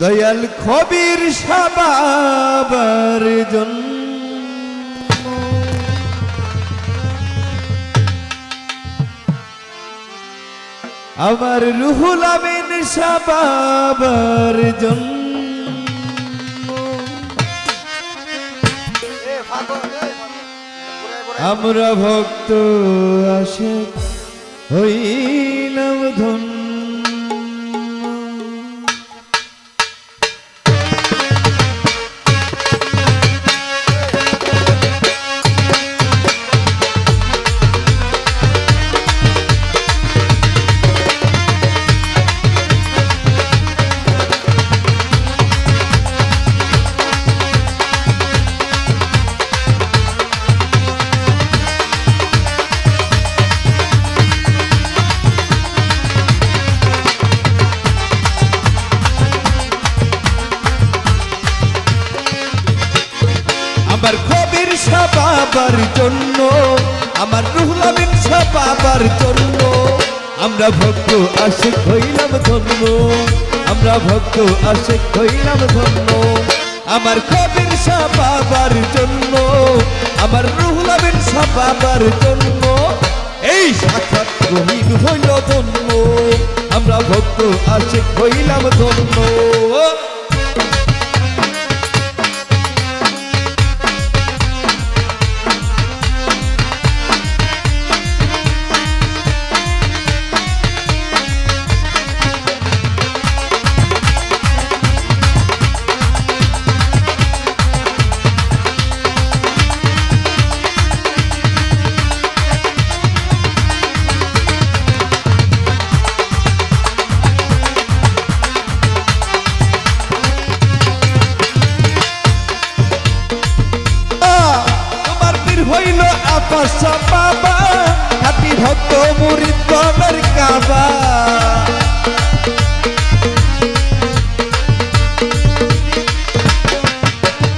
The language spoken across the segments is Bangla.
দয়াল খবির সাবাবার জন্য। আমার রুহুল আমিন সাবাবার জন্য। আমরা ভক্ত আসে হইলাম ধন্য। কবির সাবাবার জন্য, আমার রুহুল আমিন সাবাবার জন্য। আমরা ভক্ত আশিক হইলাম ধন্য, আমরা ভক্ত আশিক হইলাম ধন্য। আমার কবির সাবাবার জন্য, আমার রুহুল আমিন সাবাবার জন্য। এই সাক্ষাৎ রহিম হইল ধন্য, আমরা ভক্ত আশিক হইলাম ধন্য। আপাসা বাবা হাতি ভক্ত মুরিদ গণের কাবা।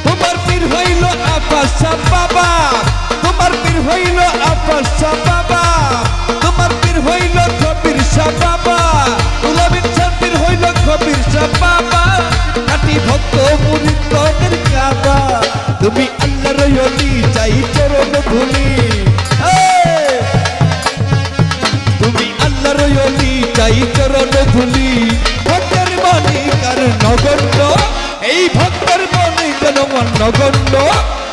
তোমার পীর হইল আপাসা বাবা তোমার পীর হইল আপাসা জনগণ নগণ্য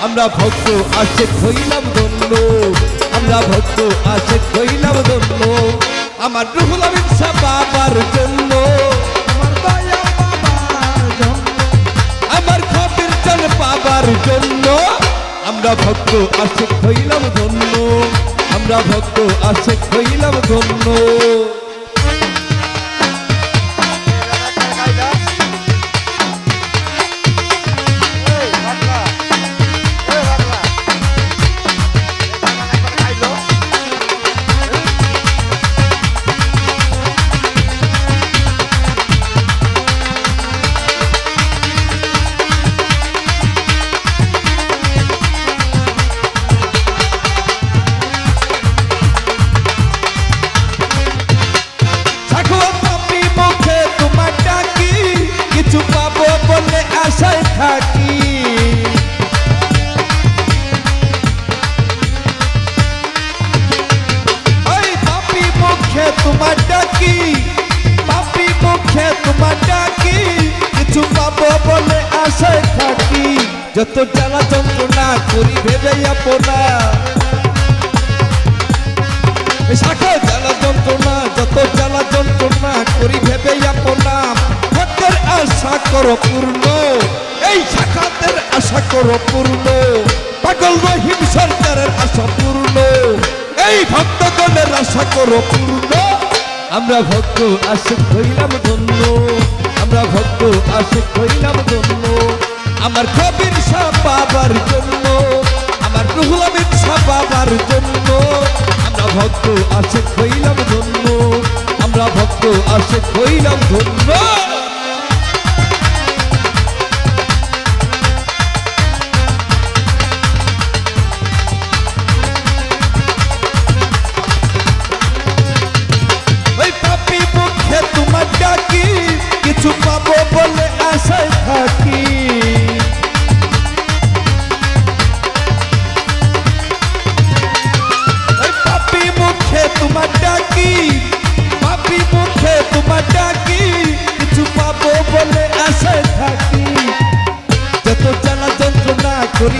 আমরা ভক্ত আসে হইলাম ধন্য। আমরা ভক্ত আসে হইলাম ধন্য। আমার রুহুল শাহ বাবার জন্য। আমার বাবার খবির চাল পাবার জন্য। আমরা ভক্ত আশেক হইলাম ধন্য। আমরা ভক্ত আশেক হইলাম ধন্য। যত জ্বালা যন্ত্রণা করি ভেবে আপনা জ্বালা যন্ত্রণা, যত জ্বালা যন্ত্রণা করি ভেবে আপনা ভক্তের আশা করো পূর্ণ, এই শাখাতের আশা করো পূর্ণ। পাগল রহিম সরকারের আশা পূর্ণ, এই ভক্তগণের আশা করো পূর্ণ। আমরা ভক্ত আশিক হইলাম ধন্য, আমরা ভক্ত আশিক হইলাম ধন্য। আমার কবির সাপাবার জন্য আমার রুহুল বাবার জন্য আমরা ভক্ত আশেক হইলাম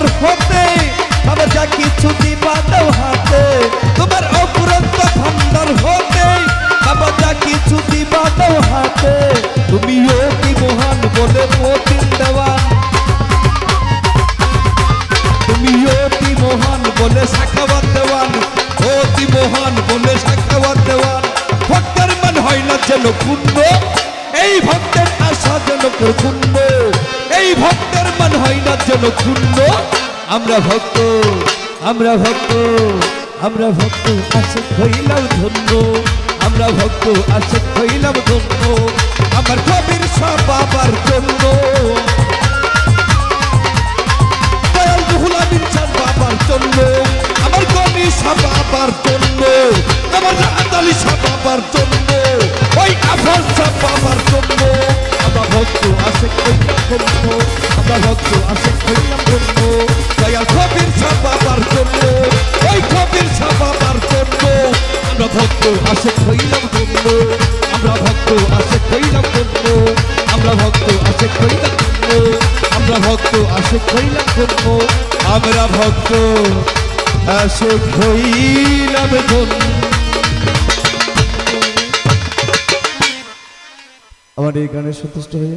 ভান্ডার হতে বাবা যা কিছু দিবা হাতে। তোমার অফুরন্ত ভান্ডার হতে বাবা যা কিছু দিবা হাতে। তুমিও কি মহান বলে মতিন দেওয়ান তুমি অতি মহান বলে সাখাবাদ দেওয়ান? অতি মহান বলে সাখাবাদ দেওয়ান? ভক্তের মান হয় না যেন পূর্ণ এই ভক্তের আশা যেন পূর্ণ এই ভক্তের মান হয় না যেন শূন্য আমরা ভক্ত আমরা ভক্ত আমরা ভক্ত আশে হইলাম ধন্য। আমরা ভক্ত আশে হইলাম ধন্য। আমার কবির সব বাবার জন্য। আমরা ভক্ত জন্য। আমার এই গানে সন্তুষ্ট হয়ে